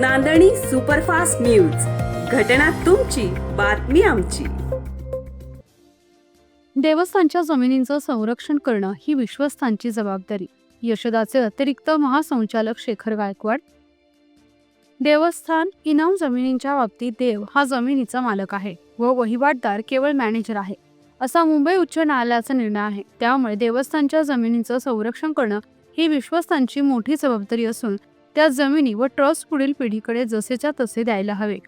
नांदणी superfast news. घटना तुमची बातमी आमची. देवस्थानच्या जमिनींचं संरक्षण करणं ही विश्वस्थानची जबाबदारी. यशदाचे अतिरिक्त महासंचालक शेखर गायकवाड. देवस्थान इनाम जमिनींच्या बाबतीत देव हा जमिनीचा मालक आहे व वहिवाटदार केवळ मॅनेजर आहे. असा मुंबई उच्च न्यायालयाचा निर्णय आहे. त्यामुळे देवस्थानच्या जमिनींचं संरक्षण करणं ही विश्वस्तांची मोठी जबाबदारी असून त्या जमिनी व ट्रस्ट पुढील पिढीकडे जसेच्या तसे द्यायला हवे.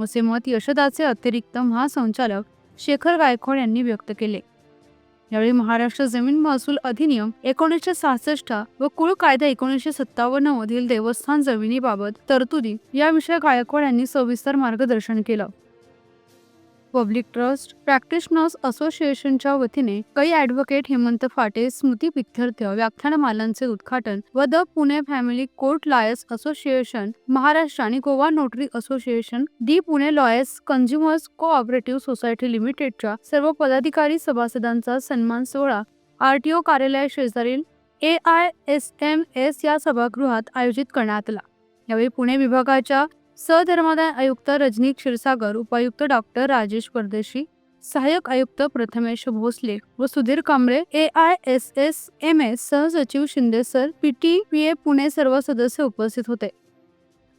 असे मत यशदाचे अतिरिक्त महासंचालक शेखर गायकवाड यांनी व्यक्त केले. यावेळी महाराष्ट्र जमीन महसूल अधिनियम एकोणीसशे सहासष्ट व कुळ कायदा एकोणीसशे सत्तावन्न मधील देवस्थान जमिनीबाबत तरतुदी याविषयी गायकवाड यांनी सविस्तर मार्गदर्शन केलं. पब्लिक ट्रस्ट प्रॅक्टिशनर्स असोसिएशनच्या वतीने कै ॲडव्होकेट हेमंत फाटे स्मृती पित्यर्थ व्याख्यानमालांचे उद्घाटन व the Pune family court lawyers association Maharashtra आणि Goa notary association the Pune lawyers consumers cooperative society लिमिटेडच्या सर्व पदाधिकारी सभासदांचा सन्मान सोहळा आरटीओ कार्यालय शेजारील A I S M S या सभागृहात आयोजित करण्यात आला. यावेळी पुणे विभागाच्या सधर्मादाय आयुक्त रजनी क्षीरसागर उपायुक्त डॉक्टर राजेश परदेशी सहाय्यक आयुक्त प्रथमेश भोसले व Sudhir Kamble A I S S M S सहसचिव Shinde sir P T P A Pune सर्व सदस्य उपस्थित होते.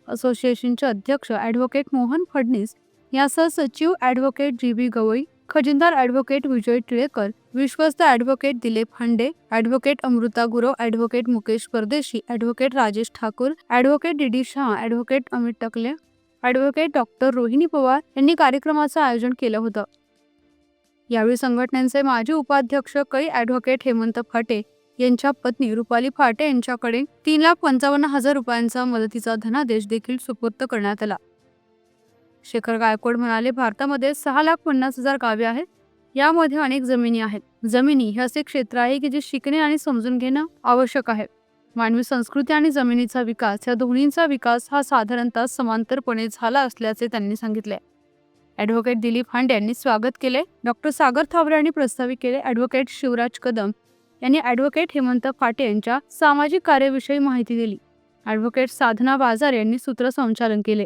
असोसिएशनचे अध्यक्ष ॲडव्होकेट मोहन फडणीस यासह सचिव ॲडव्होकेट जी बी गवई खजिनदार ॲडव्होकेट विजय टिळेकर विश्वस्त advocate Dilip Hande advocate Amruta Gurav advocate Mukesh Pardeshi advocate Rajesh Thakur advocate D D Shah advocate Amit Takle advocate doctor Rohini Pawar यांनी कार्यक्रमाचं आयोजन केलं होतं. यावेळी संघटनेचे माजी उपाध्यक्ष कै ॲडव्होकेट हेमंत फाटे यांच्या पत्नी रुपाली फाटे यांच्याकडे तीन लाख पंचावन्न हजार रुपयांचा मदतीचा धनादेश देखील सुपूर्त करण्यात आला. शेखर गायकवाड म्हणाले भारतामध्ये सहा लाख पन्नास हजार गावे आहेत. यामध्ये अनेक जमिनी आहेत. जमिनी हे असे क्षेत्र आहे की जे शिकणे आणि समजून घेणं आवश्यक आहे. मानवी संस्कृती आणि जमिनीचा विकास या दोन्हींचा विकास हा साधारणतः समांतरपणे झाला असल्याचे त्यांनी सांगितले. ॲडव्होकेट दिलीप हांडे यांनी स्वागत केले. डॉक्टर सागर थावरे यांनी प्रस्तावित केले. ॲडव्होकेट शिवराज कदम यांनी ॲडव्होकेट हेमंत फाटे यांच्या सामाजिक कार्याविषयी माहिती दिली. ॲडव्होकेट साधना बाजार यांनी सूत्रसंचालन केले.